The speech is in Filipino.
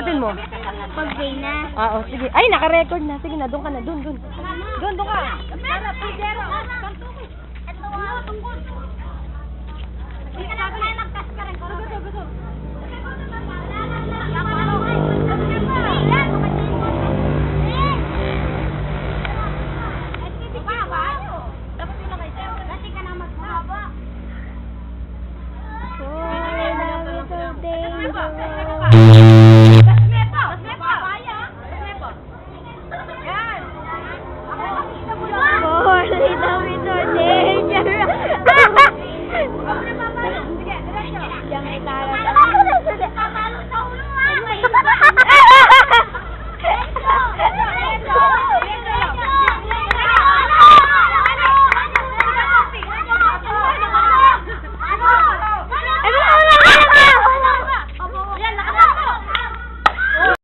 sasabihin mo? Pag-day na. Ah, oh, sige. Ay, naka-record na. Sige na, doon ka na. Doon, doon. Doon, doon ka. Para, pagdero. Ito, ah, tungkol. Hindi ka na kaya nagkaskarin ko. Gusto, gusto. Thank you. 来了的